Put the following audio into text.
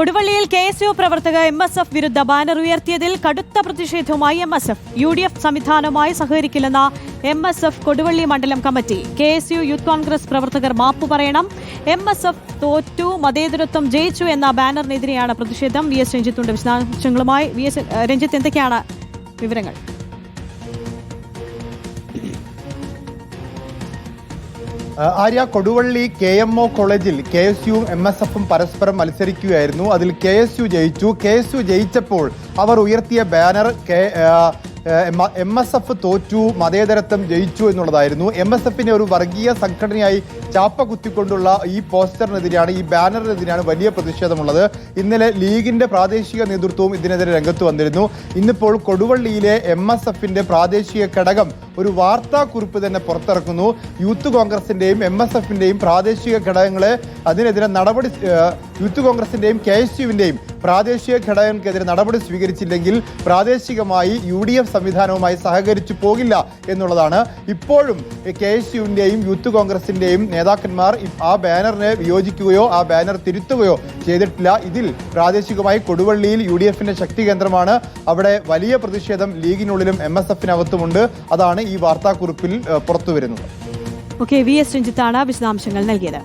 കൊടുവള്ളിയിൽ K S U പ്രവർത്തകർ M S F വിരുദ്ധ banner ഉയർത്തിയതിൽ കടുത്ത പ്രതിഷേധവുമായി M S F. U D F സംവിധാനവുമായി സഹകരിക്കില്ലെന്ന എം എസ് എഫ് കൊടുവള്ളി മണ്ഡലം committee. K S U youth Congress പ്രവർത്തകർ മാപ്പ് പറയണം. എം എസ് എഫ് തോറ്റു മതേതരത്വം ജയിച്ചു എന്ന ബാനറിനെതിരെയാണ് പ്രതിഷേധം. വി എസ് രഞ്ജിത്തുണ്ട് വിശദാംശങ്ങളുമായി. വി എസ് രഞ്ജിത്ത് എന്തൊക്കെയാണ് വിവരങ്ങൾ? Arya Koduvally K M O കോളേജിൽ കെ എസ് യുവും എം എസ് എഫും പരസ്പരം മത്സരിക്കുകയായിരുന്നു. അതിൽ കെ എസ് യു ജയിച്ചു. കെ എസ് യു ജയിച്ചപ്പോൾ അവർ ഉയർത്തിയ banner K M S F തോറ്റു മതേതരത്വം ജയിച്ചു എന്നുള്ളതായിരുന്നു. എം എസ് എഫിനെ ഒരു വർഗീയ സംഘടനയായി ചാപ്പ കുത്തിക്കൊണ്ടുള്ള ഈ പോസ്റ്ററിനെതിരെയാണ് ഈ ബാനറിനെതിരെയാണ് വലിയ പ്രതിഷേധമുള്ളത്. ഇന്നലെ ലീഗിന്റെ പ്രാദേശിക നേതൃത്വവും ഇതിനെതിരെ രംഗത്ത് വന്നിരുന്നു. ഇന്നിപ്പോൾ കൊടുവള്ളിയിലെ എം എസ് എഫിന്റെ പ്രാദേശിക ഘടകം ഒരു വാർത്താക്കുറിപ്പ് തന്നെ പുറത്തിറക്കുന്നു. യൂത്ത് കോൺഗ്രസിന്റെയും എം എസ് എഫിന്റെയും പ്രാദേശിക ഘടകങ്ങളെ അതിനെതിരെ നടപടി യൂത്ത് കോൺഗ്രസിന്റെയും കെ എസ് യുവിന്റെയും പ്രാദേശിക ഘടകങ്ങൾക്കെതിരെ നടപടി സ്വീകരിച്ചില്ലെങ്കിൽ പ്രാദേശികമായി യു ഡി എഫ് സംവിധാനവുമായി സഹകരിച്ചു പോകില്ല എന്നുള്ളതാണ്. ഇപ്പോഴും കെ എസ് യുവിന്റെയും യൂത്ത് കോൺഗ്രസിന്റെയും നേതാക്കന്മാർ ആ ബാനറിനെ വിയോജിക്കുകയോ ആ ബാനർ തിരുത്തുകയോ ചെയ്തിട്ടില്ല. ഇതിൽ പ്രാദേശികമായി കൊടുവള്ളിയിൽ യു ഡി എഫിന്റെ ശക്തി കേന്ദ്രമാണ്. അവിടെ വലിയ പ്രതിഷേധം ലീഗിനുള്ളിലും എം എസ് എഫിനകത്തുമുണ്ട്. അതാണ് ഈ വാർത്താക്കുറിപ്പിൽ പുറത്തുവരുന്നത്. ഓക്കെ വി എസ് രഞ്ജിത്താണ് വിശദാംശങ്ങൾ നൽകിയത്.